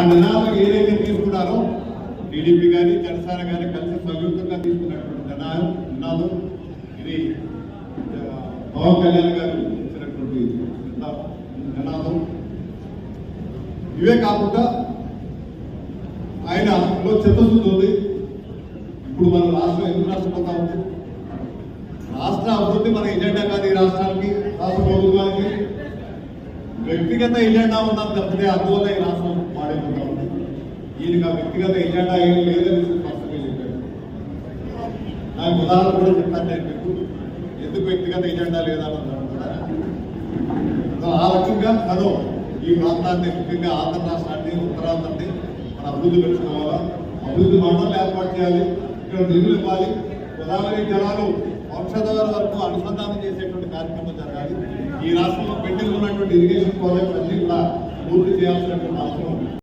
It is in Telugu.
ఆ నినాదం ఏదైతే తీసుకున్నారో టీడీపీ కానీ జనసేన కానీ కలిసి సంయుక్తంగా తీసుకున్నటువంటి నినాదం నినాదం ఇది పవన్ కళ్యాణ్ గారు ఇచ్చినటువంటి నినాదం ఇవే కాకుండా ఆయనలో చిత్తశుద్ధి ఉంది. ఇప్పుడు మన రాష్ట్రం ఎందుకు నష్టపోతా ఉంది రాష్ట్ర అభివృద్ధి మన ఎజెండా కాదు ఈ రాష్ట్రానికి రాష్ట్ర ప్రభుత్వానికి. వ్యక్తిగత ఎజెండా ఉన్నది తప్పితే అందువల్ల ఈ రాష్ట్రం ఈయన ఆ వ్యక్తిగత ఎజెండా ఏం లేదని స్పష్టంగా చెప్పారు నాకు ఉదాహరణ కూడా చెప్తాను నేను మీకు. ఎందుకు వ్యక్తిగత ఎజెండా లేదన్నారు కూడా? ఆ రకంగా తను ఈ ప్రాంతాన్ని ముఖ్యంగా ఆంధ్ర రాష్ట్రాన్ని ఉత్తరాంధ్రాన్ని మన అభివృద్ధి పెంచుకోవాలా అభివృద్ధి మండలం ఏర్పాటు చేయాలి ఇక్కడ నిధులు ఇవ్వాలి. గోదావరి జలాలు వంశధార వరకు అనుసంధానం చేసేటువంటి కార్యక్రమం జరగాలి. ఈ రాష్ట్రంలో పెండింగ్ ఉన్నటువంటి ఇరిగేషన్ ప్రాజెక్ట్స్ అన్ని కూడా పూర్తి చేయాల్సినటువంటి